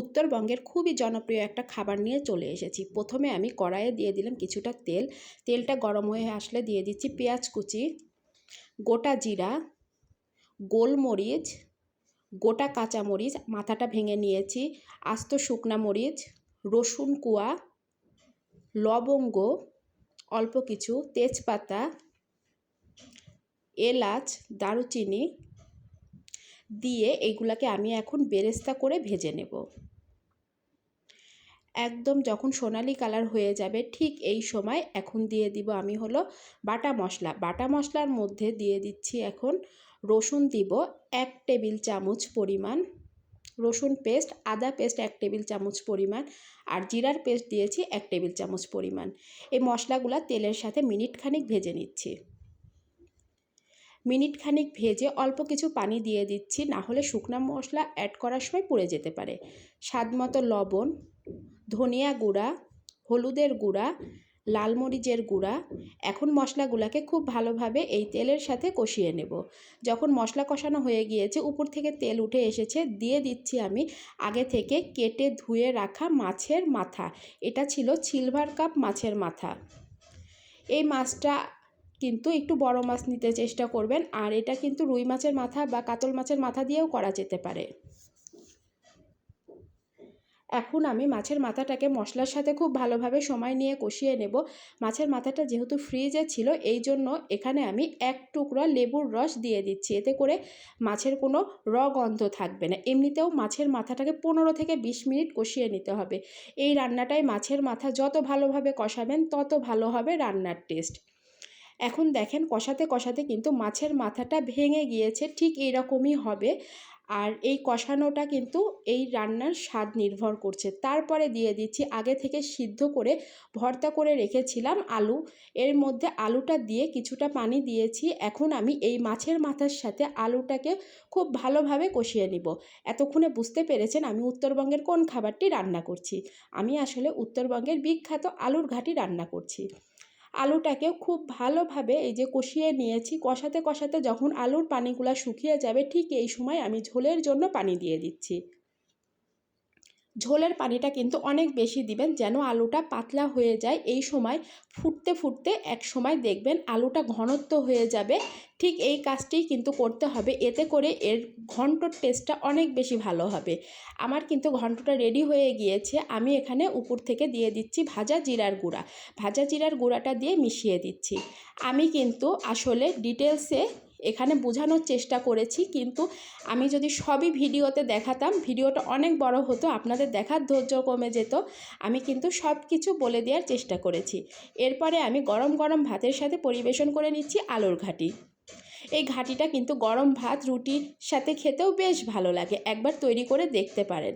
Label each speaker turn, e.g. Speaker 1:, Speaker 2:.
Speaker 1: উত্তরবঙ্গের খুবই জনপ্রিয় একটা খাবার নিয়ে চলে এসেছি। প্রথমে আমি কড়াইয়ে দিয়ে দিলাম কিছুটা তেল। তেলটা গরম হয়ে আসলে দিয়ে দিচ্ছি পেঁয়াজ কুচি, গোটা জিরা, গোলমরিচ, গোটা কাঁচামরিচ, মাথাটা ভেঙে নিয়েছি, আস্ত শুকনা মরিচ, রসুন কুয়া, লবঙ্গ, অল্প কিছু তেজপাতা, এলাচ, দারুচিনি দিয়ে এগুলাকে আমি এখন বেরেস্তা করে ভেজে নেব। একদম যখন সোনালি কালার হয়ে যাবে, ঠিক এই সময় এখন দিয়ে দিব আমি হলো বাটা মশলা। বাটা মশলার মধ্যে দিয়ে দিচ্ছি এখন রসুন দিব এক টেবিল চামচ পরিমাণ। রসুন পেস্ট, আদা পেস্ট এক টেবিল চামচ পরিমাণ আর জিরার পেস্ট দিয়েছি এক টেবিল চামচ পরিমাণ। এই মশলাগুলো তেলের সাথে মিনিট খানিক ভেজে নিচ্ছি। মিনিট খানিক ভেজে অল্প কিছু পানি দিয়ে দিচ্ছি, না হলে শুকনো মশলা অ্যাড করার সময় পুড়ে যেতে পারে। স্বাদ মতো লবণ ধনিয়া গুঁড়া, হলুদের গুঁড়া, লাল মরিচের গুঁড়া। এখন মশলাগুলোকে খুব ভালোভাবে এই তেলের সাথে কষিয়ে নেব। যখন মশলা কষানো হয়ে গিয়েছে, উপর থেকে তেল উঠে এসেছে, দিয়ে দিচ্ছি আমি আগে থেকে কেটে ধুয়ে রাখা মাছের মাথা। এটা ছিল সিলভার কাপ মাছের মাথা। এই মাছটা কিন্তু একটু বড় মাছ নিতে চেষ্টা করবেন, আর এটা কিন্তু রুই মাছের মাথা বা কাতল মাছের মাথা দিয়েও করা যেতে পারে। এখন আমি মাছের মাথাটাকে মশলার সাথে খুব ভালোভাবে সময় নিয়ে কষিয়ে নেব। মাছের মাথাটা যেহেতু ফ্রিজে ছিল, এই জন্য এখানে আমি এক টুকরা লেবুর রস দিয়ে দিচ্ছি। এতে করে মাছের কোনো র গন্ধ থাকবে না। এমনিতেও মাছের মাথাটাকে পনেরো থেকে বিশ মিনিট কষিয়ে নিতে হবে। এই রান্নাটায় মাছের মাথা যত ভালোভাবে কষাবেন, তত ভালো হবে রান্নার টেস্ট এখন দেখেন কষাতে কষাতে কিন্তু মাছের মাথাটা ভেঙে গিয়েছে, ঠিক এইরকমই হবে। আর এই কষানোটা কিন্তু এই রান্নার স্বাদ নির্ভর করছে। তারপরে দিয়ে দিচ্ছি, আগে থেকে সিদ্ধ করে ভর্তা করে রেখেছিলাম আলু। এর মধ্যে আলুটা দিয়ে কিছুটা পানি দিয়েছি। এখন আমি এই মাছের মাথার সাথে আলুটাকে খুব ভালোভাবে কষিয়ে নিব। এতক্ষণে বুঝতে পেরেছেন আমি উত্তরবঙ্গের কোন খাবারটি রান্না করছি। আমি আসলে উত্তরবঙ্গের বিখ্যাত আলুর ঘাটি রান্না করছি। আলুটাকে খুব ভালোভাবে এই যে কষিয়ে নিয়েছি। কষাতে কষাতে যখন আলুর পানিগুলো শুকিয়ে যাবে, ঠিক এই সময় আমি ঝোলের জন্য পানি দিয়ে দিচ্ছি। ঝোলের পানিটা কিন্তু অনেক বেশি দিবেন যেন আলুটা পাতলা হয়ে যায়। এই সময় ফুটতে ফুটতে এক সময় দেখবেন আলুটা ঘনত্ব হয়ে যাবে। ঠিক এই কাজটি কিন্তু করতে হবে। এতে করে এর ঘন্টর টেস্টটা অনেক বেশি ভালো হবে। আমার কিন্তু ঘন্টটা রেডি হয়ে গিয়েছে। আমি এখানে উপর থেকে দিয়ে দিচ্ছি ভাজা জিরার গুঁড়া। ভাজা জিরার গুঁড়াটা দিয়ে মিশিয়ে দিচ্ছি। আমি কিন্তু আসলে ডিটেলসে এখানে বোঝানোর চেষ্টা করেছি, কিন্তু আমি যদি সবই ভিডিওতে দেখাতাম, ভিডিওটা অনেক বড় হতো, আপনাদের দেখার ধৈর্য কমে যেত, আমি কিন্তু সব কিছু বলে দেওয়ার চেষ্টা করেছি। এরপরে আমি গরম গরম ভাতের সাথে পরিবেশন করে নিচ্ছি আলুর ঘাটি। এই ঘাটিটা কিন্তু গরম ভাত, রুটির সাথে খেতেও বেশ ভালো লাগে, একবার তৈরি করে দেখতে পারেন।